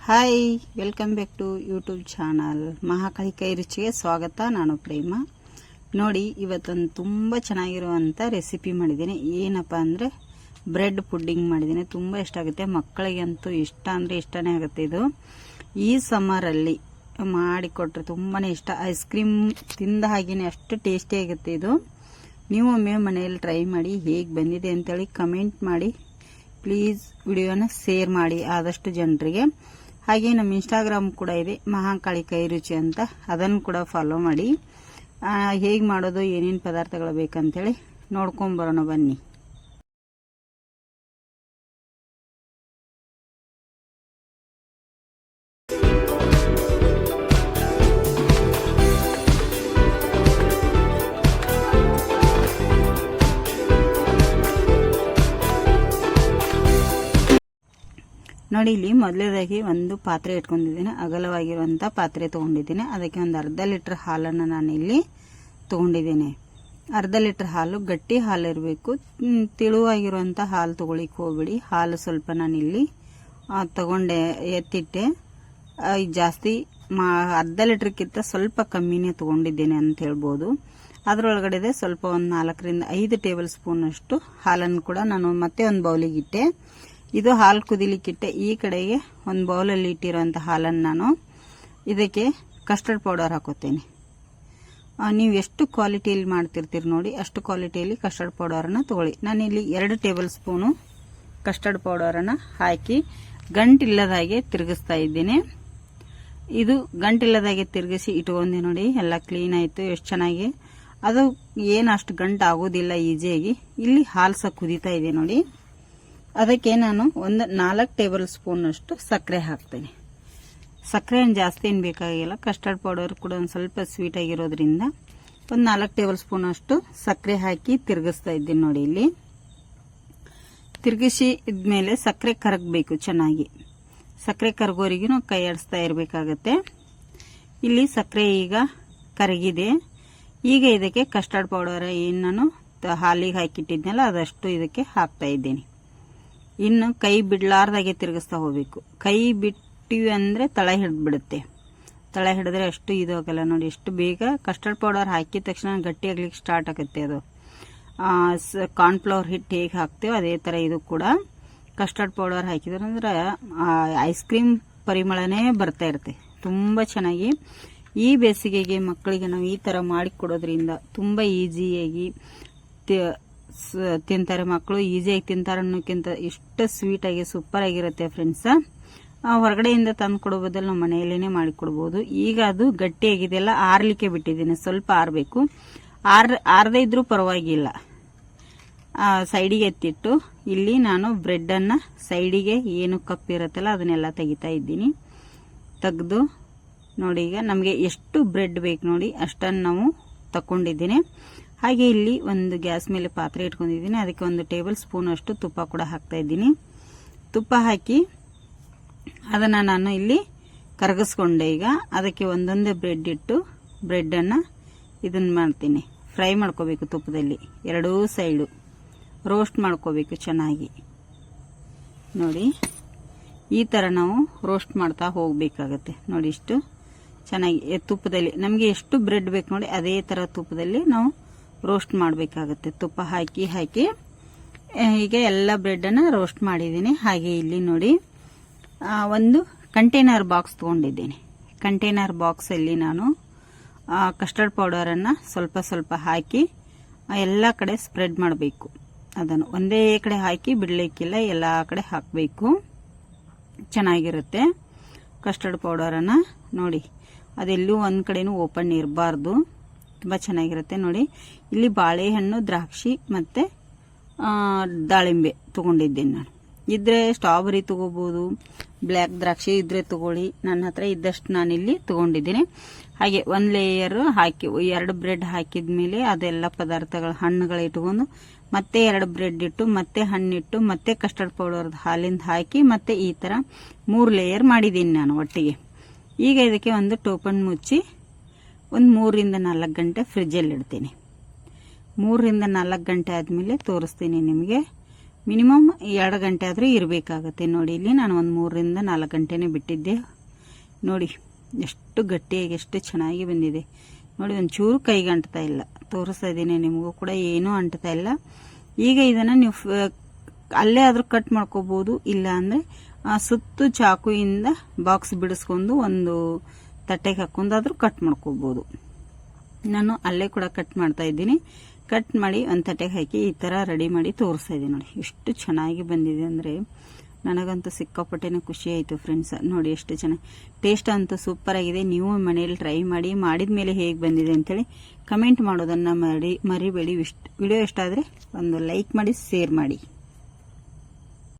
Hi welcome back to YouTube channel Mahakali ಕೈ ರುಚಿಗೆ ಸ್ವಾಗತ ನಾನು ಪ್ರೇಮ ನೋಡಿ ಇವತ್ತೊಂದು ತುಂಬ ಚೆನ್ನಾಗಿರುವಂಥ ರೆಸಿಪಿ ಮಾಡಿದ್ದೀನಿ ಏನಪ್ಪ ಅಂದರೆ ಬ್ರೆಡ್ ಪುಡ್ಡಿಂಗ್ ಮಾಡಿದ್ದೀನಿ ತುಂಬ ಇಷ್ಟ ಆಗುತ್ತೆ ಮಕ್ಕಳಿಗಂತೂ ಇಷ್ಟ ಅಂದರೆ ಇಷ್ಟನೇ ಆಗುತ್ತೆ ಇದು ಈ ಸಮ್ಮರಲ್ಲಿ ಮಾಡಿಕೊಟ್ರೆ ತುಂಬಾ ಇಷ್ಟ ಐಸ್ ಕ್ರೀಮ್ ತಿಂದ ಹಾಗೆಯೇ ಅಷ್ಟು ಟೇಸ್ಟಿ ಆಗುತ್ತೆ ಇದು ನೀವು ಒಮ್ಮೆ ಮನೆಯಲ್ಲಿ ಟ್ರೈ ಮಾಡಿ ಹೇಗೆ ಬಂದಿದೆ ಅಂತೇಳಿ ಕಮೆಂಟ್ ಮಾಡಿ ಪ್ಲೀಸ್ ವಿಡಿಯೋನ ಶೇರ್ ಮಾಡಿ ಆದಷ್ಟು ಜನರಿಗೆ ಹಾಗೆ ನಮ್ಮ ಇನ್ಸ್ಟಾಗ್ರಾಮ್ ಕೂಡ ಇದೆ, ಮಹಾಕಾಳಿ ಕೈ ರುಚಿ ಅಂತ. ಅದನ್ನು ಕೂಡ ಫಾಲೋ ಮಾಡಿ. ಹೇಗೆ ಮಾಡೋದು, ಏನೇನು ಪದಾರ್ಥಗಳು ಬೇಕಂತೇಳಿ ನೋಡ್ಕೊಂಬರೋಣ ಬನ್ನಿ. ನೋಡಿ, ಇಲ್ಲಿ ಮೊದಲೇದಾಗಿ ಒಂದು ಪಾತ್ರೆ ಇಟ್ಕೊಂಡಿದ್ದೀನಿ. ಅಗಲವಾಗಿರುವಂಥ ಪಾತ್ರೆ ತೊಗೊಂಡಿದ್ದೀನಿ. ಅದಕ್ಕೆ ಒಂದು ಅರ್ಧ ಲೀಟ್ರ್ ಹಾಲನ್ನು ನಾನು ಇಲ್ಲಿ ತೊಗೊಂಡಿದ್ದೀನಿ. ಅರ್ಧ ಲೀಟ್ರ್ ಹಾಲು, ಗಟ್ಟಿ ಹಾಲು ಇರಬೇಕು. ತಿಳುವಾಗಿರುವಂಥ ಹಾಲು ತೊಗೊಳಿಕ್ಕೆ ಹೋಗ್ಬಿಡಿ. ಹಾಲು ಸ್ವಲ್ಪ ನಾನು ಇಲ್ಲಿ ತಗೊಂಡೆ, ಎತ್ತಿಟ್ಟೆ. ಜಾಸ್ತಿ ಮಾ, ಅರ್ಧ ಲೀಟ್ರಕ್ಕಿಂತ ಸ್ವಲ್ಪ ಕಮ್ಮಿನೇ ತೊಗೊಂಡಿದ್ದೇನೆ ಅಂತ ಹೇಳ್ಬೋದು. ಅದರೊಳಗಡೆ ಸ್ವಲ್ಪ ಒಂದು ನಾಲ್ಕರಿಂದ ಐದು ಟೇಬಲ್ ಸ್ಪೂನ್ ಅಷ್ಟು ಹಾಲನ್ನು ಕೂಡ ನಾನು ಮತ್ತೆ ಒಂದು ಬೌಲಿಗೆ ಇಟ್ಟೆ. ಇದು ಹಾಲು ಕುದಿಲಿಕ್ಕಿಟ್ಟೆ. ಈ ಕಡೆಗೆ ಒಂದು ಬೌಲಲ್ಲಿ ಇಟ್ಟಿರೋಂಥ ಹಾಲನ್ನು ನಾನು ಇದಕ್ಕೆ ಕಸ್ಟರ್ಡ್ ಪೌಡರ್ ಹಾಕೋತೇನೆ. ನೀವು ಎಷ್ಟು ಕ್ವಾಲಿಟಿಯಲ್ಲಿ ಮಾಡ್ತಿರ್ತೀರಿ ನೋಡಿ, ಅಷ್ಟು ಕ್ವಾಲಿಟಿಯಲ್ಲಿ ಕಸ್ಟರ್ಡ್ ಪೌಡರನ್ನು ತೊಗೊಳ್ಳಿ. ನಾನಿಲ್ಲಿ ಎರಡು ಟೇಬಲ್ ಸ್ಪೂನು ಕಸ್ಟರ್ಡ್ ಪೌಡರನ್ನು ಹಾಕಿ ಗಂಟಿಲ್ಲದಾಗೆ ತಿರುಗಿಸ್ತಾ ಇದ್ದೀನಿ. ಇದು ಗಂಟಿಲ್ಲದಾಗೆ ತಿರುಗಿಸಿ ಇಟ್ಕೊಂಡೆ ನೋಡಿ, ಎಲ್ಲ ಕ್ಲೀನ್ ಆಯಿತು, ಎಷ್ಟು ಚೆನ್ನಾಗಿ. ಅದು ಏನು ಅಷ್ಟು ಗಂಟು ಆಗೋದಿಲ್ಲ ಈಸಿಯಾಗಿ. ಇಲ್ಲಿ ಹಾಲು ಸಹ ಕುದೀತಾ ಇದೆ ನೋಡಿ. ಅದಕ್ಕೆ ನಾನು ಒಂದು ನಾಲ್ಕು ಟೇಬಲ್ ಸ್ಪೂನ್ ಅಷ್ಟು ಸಕ್ಕರೆ ಹಾಕ್ತೀನಿ. ಸಕ್ಕರೆ ಏನು ಜಾಸ್ತಿ ಏನು ಬೇಕಾಗಿಲ್ಲ. ಕಸ್ಟರ್ಡ್ ಪೌಡರ್ ಕೂಡ ಒಂದು ಸ್ವಲ್ಪ ಸ್ವೀಟ್ ಆಗಿರೋದ್ರಿಂದ ಒಂದು ನಾಲ್ಕು ಟೇಬಲ್ ಸ್ಪೂನ್ ಅಷ್ಟು ಸಕ್ಕರೆ ಹಾಕಿ ತಿರುಗಿಸ್ತಾ ಇದ್ದೀನಿ ನೋಡಿ ಇಲ್ಲಿ. ತಿರುಗಿಸಿ ಇದ್ಮೇಲೆ ಸಕ್ಕರೆ ಕರಗಬೇಕು ಚೆನ್ನಾಗಿ. ಸಕ್ಕರೆ ಕರಗೋರಿಗೂ ಕೈ ಆಡಿಸ್ತಾ ಇರಬೇಕಾಗತ್ತೆ. ಇಲ್ಲಿ ಸಕ್ಕರೆ ಈಗ ಕರಗಿದೆ. ಈಗ ಇದಕ್ಕೆ ಕಸ್ಟರ್ಡ್ ಪೌಡರ್ ಏನು ನಾನು ಹಾಲಿಗೆ ಹಾಕಿಟ್ಟಿದ್ನಲ್ಲ, ಅದಷ್ಟು ಇದಕ್ಕೆ ಹಾಕ್ತಾ ಇದ್ದೀನಿ. ಇನ್ನು ಕೈ ಬಿಡ್ಲಾರ್ದಾಗೆ ತಿರುಗಿಸ್ತಾ ಹೋಗ್ಬೇಕು. ಕೈ ಬಿಟ್ಟಿವಿ ಅಂದರೆ ತಳ ಹಿಡಿದ್ಬಿಡುತ್ತೆ. ತಳ ಹಿಡಿದ್ರೆ ಅಷ್ಟು ಇದು ಆಗಲ್ಲ ನೋಡಿ, ಎಷ್ಟು ಬೇಗ ಕಸ್ಟರ್ಡ್ ಪೌಡರ್ ಹಾಕಿದ ತಕ್ಷಣ ಗಟ್ಟಿ ಆಗ್ಲಿಕ್ಕೆ ಸ್ಟಾರ್ಟ್ ಆಗುತ್ತೆ ಅದು. ಕಾರ್ನ್ಫ್ಲವರ್ ಹಿಟ್ಟು ಹೇಗೆ ಹಾಕ್ತೇವೆ ಅದೇ ಥರ ಇದು ಕೂಡ ಕಸ್ಟರ್ಡ್ ಪೌಡರ್ ಹಾಕಿದ್ರೆ ಅಂದ್ರೆ ಐಸ್ ಕ್ರೀಮ್ ಪರಿಮಳನೇ ಬರ್ತಾ ಇರುತ್ತೆ. ತುಂಬ ಚೆನ್ನಾಗಿ. ಈ ಬೇಸಿಗೆಗೆ ಮಕ್ಕಳಿಗೆ ನಾವು ಈ ಥರ ಮಾಡಿಕೊಡೋದ್ರಿಂದ ತುಂಬ ಈಸಿಯಾಗಿ ತಿಂತಾರೆ ಮಕ್ಕಳು ಈಸಿಯಾಗಿ ತಿಂತಾರೆ ಅನ್ನೋಕ್ಕಿಂತ ಇಷ್ಟು ಸ್ವೀಟಾಗಿ ಸೂಪರ್ ಆಗಿರುತ್ತೆ ಫ್ರೆಂಡ್ಸ್ ಹೊರಗಡೆಯಿಂದ ತಂದು ಕೊಡೋ ಬದಲು ನಾವು ಮನೆಯಲ್ಲೇ ಮಾಡಿಕೊಡ್ಬೋದು ಈಗ ಅದು ಗಟ್ಟಿಯಾಗಿದೆಯಲ್ಲ ಆರ್ಲಿಕ್ಕೆ ಬಿಟ್ಟಿದ್ದೀನಿ. ಸ್ವಲ್ಪ ಆರಬೇಕು. ಆರ್, ಆರದೇ ಇದ್ರೂ ಪರವಾಗಿಲ್ಲ. ಸೈಡಿಗೆ ಎತ್ತಿಟ್ಟು, ಇಲ್ಲಿ ನಾನು ಬ್ರೆಡ್ಡನ್ನು ಸೈಡಿಗೆ ಏನು ಕಪ್ಪಿರುತ್ತಲ್ಲ ಅದನ್ನೆಲ್ಲ ತೆಗಿತಾ ಇದ್ದೀನಿ. ತೆಗೆದು, ನೋಡಿ ಈಗ ನಮಗೆ ಎಷ್ಟು ಬ್ರೆಡ್ ಬೇಕು ನೋಡಿ, ಅಷ್ಟನ್ನು ನಾವು ತಕೊಂಡಿದ್ದೀನಿ. ಹಾಗೆ ಇಲ್ಲಿ ಒಂದು ಗ್ಯಾಸ್ ಮೇಲೆ ಪಾತ್ರೆ ಇಟ್ಕೊಂಡಿದ್ದೀನಿ. ಅದಕ್ಕೆ ಒಂದು ಟೇಬಲ್ ಸ್ಪೂನ್ ಅಷ್ಟು ತುಪ್ಪ ಕೂಡ ಹಾಕ್ತಾ ಇದ್ದೀನಿ. ತುಪ್ಪ ಹಾಕಿ ಅದನ್ನು ನಾನು ಇಲ್ಲಿ ಕರಗಿಸ್ಕೊಂಡೆ. ಈಗ ಅದಕ್ಕೆ ಒಂದೊಂದೇ ಬ್ರೆಡ್ ಇಟ್ಟು ಬ್ರೆಡ್ಡನ್ನು ಇದನ್ನು ಮಾಡ್ತೀನಿ. ಫ್ರೈ ಮಾಡ್ಕೋಬೇಕು ತುಪ್ಪದಲ್ಲಿ. ಎರಡೂ ಸೈಡು ರೋಸ್ಟ್ ಮಾಡ್ಕೋಬೇಕು ಚೆನ್ನಾಗಿ. ನೋಡಿ, ಈ ಥರ ನಾವು ರೋಸ್ಟ್ ಮಾಡ್ತಾ ಹೋಗಬೇಕಾಗತ್ತೆ. ನೋಡಿ ಇಷ್ಟು ಚೆನ್ನಾಗಿ ತುಪ್ಪದಲ್ಲಿ ನಮಗೆ ಎಷ್ಟು ಬ್ರೆಡ್ ಬೇಕು ನೋಡಿ, ಅದೇ ಥರ ತುಪ್ಪದಲ್ಲಿ ನಾವು ರೋಸ್ಟ್ ಮಾಡಬೇಕಾಗುತ್ತೆ. ತುಪ್ಪ ಹಾಕಿ ಹಾಕಿ. ಈಗ ಎಲ್ಲ ಬ್ರೆಡ್ಡನ್ನು ರೋಸ್ಟ್ ಮಾಡಿದ್ದೀನಿ. ಹಾಗೆ ಇಲ್ಲಿ ನೋಡಿ ಒಂದು ಕಂಟೈನರ್ ಬಾಕ್ಸ್ ತೊಗೊಂಡಿದ್ದೀನಿ. ಕಂಟೈನರ್ ಬಾಕ್ಸಲ್ಲಿ ನಾನು ಕಸ್ಟರ್ಡ್ ಪೌಡರನ್ನು ಸ್ವಲ್ಪ ಸ್ವಲ್ಪ ಹಾಕಿ ಎಲ್ಲ ಕಡೆ ಸ್ಪ್ರೆಡ್ ಮಾಡಬೇಕು. ಅದನ್ನು ಒಂದೇ ಕಡೆ ಹಾಕಿ ಬಿಡಲಿಕ್ಕಿಲ್ಲ, ಎಲ್ಲ ಕಡೆ ಹಾಕಬೇಕು. ಚೆನ್ನಾಗಿರುತ್ತೆ. ಕಸ್ಟರ್ಡ್ ಪೌಡರನ್ನು ನೋಡಿ, ಅದೆಲ್ಲೂ ಒಂದು ಕಡೆಯೂ ಓಪನ್ ಇರಬಾರ್ದು. ತುಂಬ ಚೆನ್ನಾಗಿರುತ್ತೆ ನೋಡಿ. ಇಲ್ಲಿ ಬಾಳೆಹಣ್ಣು, ದ್ರಾಕ್ಷಿ ಮತ್ತು ದಾಳಿಂಬೆ ತೊಗೊಂಡಿದ್ದೀನಿ ನಾನು. ಇದ್ರೆ ಸ್ಟ್ರಾಬೆರಿ ತೊಗೋಬೋದು ಬ್ಲ್ಯಾಕ್ ದ್ರಾಕ್ಷಿ ಇದ್ರೆ ತೊಗೊಳ್ಳಿ. ನನ್ನ ಹತ್ರ ಇದ್ದಷ್ಟು ನಾನಿಲ್ಲಿ ತಗೊಂಡಿದ್ದೀನಿ. ಹಾಗೆ ಒಂದು ಲೇಯರ್ ಹಾಕಿ, ಎರಡು ಬ್ರೆಡ್ ಹಾಕಿದ ಮೇಲೆ ಅದೆಲ್ಲ ಪದಾರ್ಥಗಳು, ಹಣ್ಣುಗಳು ಇಟ್ಕೊಂಡು ಮತ್ತೆ ಎರಡು ಬ್ರೆಡ್ ಇಟ್ಟು, ಮತ್ತೆ ಹಣ್ಣಿಟ್ಟು, ಮತ್ತೆ ಕಸ್ಟರ್ಡ್ ಪೌಡರ್ದು ಹಾಲಿಂದ ಹಾಕಿ ಮತ್ತೆ ಈ ಥರ ಮೂರು ಲೇಯರ್ ಮಾಡಿದ್ದೀನಿ ನಾನು ಒಟ್ಟಿಗೆ. ಈಗ ಇದಕ್ಕೆ ಒಂದು ಟೋಪನ್ ಮುಚ್ಚಿ ಒಂದು ಮೂರರಿಂದ ನಾಲ್ಕು ಗಂಟೆ ಫ್ರಿಜ್ಜಲ್ಲಿ ಇಡ್ತೀನಿ. ಮೂರರಿಂದ ನಾಲ್ಕು ಗಂಟೆ ಆದಮೇಲೆ ತೋರಿಸ್ತೀನಿ ನಿಮಗೆ. ಮಿನಿಮಮ್ ಎರಡು ಗಂಟೆ ಆದರೂ ಇರಬೇಕಾಗತ್ತೆ. ನೋಡಿ, ಇಲ್ಲಿ ನಾನು ಒಂದು ಮೂರರಿಂದ ನಾಲ್ಕು ಗಂಟೆನೇ ಬಿಟ್ಟಿದ್ದೆ. ನೋಡಿ, ಎಷ್ಟು ಗಟ್ಟಿಯಾಗಿ, ಎಷ್ಟು ಚೆನ್ನಾಗಿ ಬಂದಿದೆ. ನೋಡಿ, ಒಂಚೂರು ಕೈಗೆ ಅಂಟ್ತಾ ಇಲ್ಲ. ತೋರಿಸ್ತಾ ಇದ್ದೀನಿ ನಿಮಗೂ ಕೂಡ ಏನೂ ಅಂಟ್ತಾ ಇಲ್ಲ. ಈಗ ಇದನ್ನು ನೀವು ಅಲ್ಲೇ ಆದರೂ ಕಟ್ ಮಾಡ್ಕೋಬೋದು. ಇಲ್ಲ ಅಂದರೆ ಸುತ್ತು ಚಾಕುಯಿಂದ ಬಾಕ್ಸ್ ಬಿಡಿಸ್ಕೊಂಡು ಒಂದು ತಟ್ಟೆಗೆ ಹಾಕೊಂಡಾದ್ರೂ ಕಟ್ ಮಾಡ್ಕೋಬೋದು. ನಾನು ಅಲ್ಲೇ ಕೂಡ ಕಟ್ ಮಾಡ್ತಾ ಇದ್ದೀನಿ. ಕಟ್ ಮಾಡಿ ಒಂದು ತಟ್ಟೆಗೆ ಹಾಕಿ ಈ ಥರ ರೆಡಿ ಮಾಡಿ ತೋರಿಸ್ತಾ ಇದ್ದೀನಿ ನೋಡಿ. ಎಷ್ಟು ಚೆನ್ನಾಗಿ ಬಂದಿದೆ ಅಂದರೆ ನನಗಂತೂ ಸಿಕ್ಕಾಪಟ್ಟೆನೇ ಖುಷಿ ಆಯಿತು ಫ್ರೆಂಡ್ಸ್ ನೋಡಿ ಎಷ್ಟು ಚೆನ್ನಾಗಿ ಟೇಸ್ಟ್ ಅಂತೂ ಸೂಪರ್ ಆಗಿದೆ. ನೀವು ಮನೇಲಿ ಟ್ರೈ ಮಾಡಿ, ಮಾಡಿದ ಮೇಲೆ ಹೇಗೆ ಬಂದಿದೆ ಅಂತೇಳಿ ಕಮೆಂಟ್ ಮಾಡೋದನ್ನು ಮಾಡಿ ಮರಿಬೇಡಿ. ವಿಡಿಯೋ ಇಷ್ಟ ಆದರೆ ಒಂದು ಲೈಕ್ ಮಾಡಿ ಶೇರ್ ಮಾಡಿ.